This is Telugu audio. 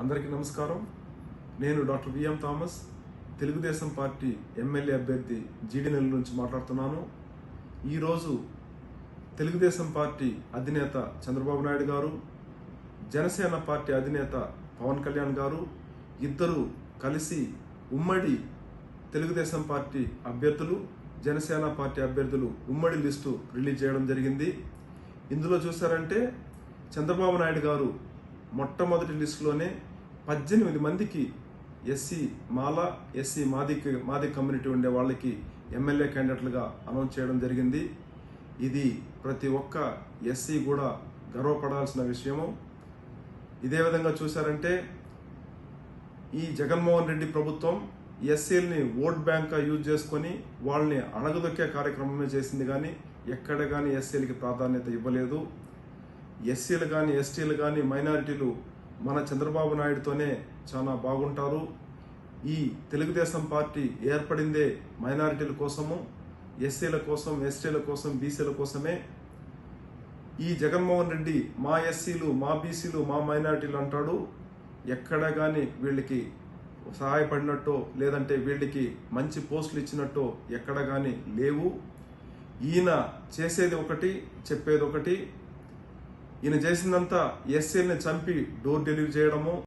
అందరికీ నమస్కారం. నేను doctor VM Thomas Telugu Desam party MLA అభ్యర్థి జీడి నుంచి మాట్లాడుతున్నాను. ఈరోజు తెలుగుదేశం పార్టీ అధినేత చంద్రబాబు నాయుడు గారు జనసేన పార్టీ అధినేత పవన్ కళ్యాణ్ గారు ఇద్దరు కలిసి ఉమ్మడి తెలుగుదేశం పార్టీ అభ్యర్థులు జనసేన పార్టీ అభ్యర్థులు ఉమ్మడి లిస్టు రిలీజ్ చేయడం జరిగింది. ఇందులో చూసారంటే చంద్రబాబు నాయుడు గారు మొట్టమొదటి లిస్టులోనే పద్దెనిమిది మందికి ఎస్సీ మాల ఎస్సీ మాది మాది కమ్యూనిటీ ఉండే వాళ్ళకి ఎమ్మెల్యే క్యాండిడేట్లుగా అనౌన్స్ చేయడం జరిగింది. ఇది ప్రతి ఒక్క ఎస్సీ కూడా గర్వపడాల్సిన విషయము. ఇదే విధంగా చూసారంటే ఈ జగన్మోహన్ రెడ్డి ప్రభుత్వం ఎస్సీలని ఓట్ బ్యాంక్గా యూజ్ చేసుకొని వాళ్ళని అణగదొక్కే కార్యక్రమమే చేసింది కానీ ఎక్కడ కానీ ఎస్సీలకి ప్రాధాన్యత ఇవ్వలేదు. ఎస్సీలు కానీ ఎస్టీలు కానీ మైనారిటీలు మన చంద్రబాబు నాయుడుతోనే చాలా బాగుంటారు. ఈ తెలుగుదేశం పార్టీ ఏర్పడిందే మైనారిటీల కోసము ఎస్సీల కోసం ఎస్టీల కోసం బీసీల కోసమే. ఈ జగన్మోహన్ రెడ్డి మా ఎస్సీలు మా బీసీలు మా మైనారిటీలు అంటాడు. ఎక్కడ కానీ వీళ్ళకి సహాయపడినట్టో లేదంటే వీళ్ళకి మంచి పోస్టులు ఇచ్చినట్టో ఎక్కడ కానీ లేవు. ఈయన చేసేది ఒకటి చెప్పేది ఒకటి ఈయన చేసిందంతా ఎస్సీల్ని చంపి డోర్ డెలివరీ చేయడము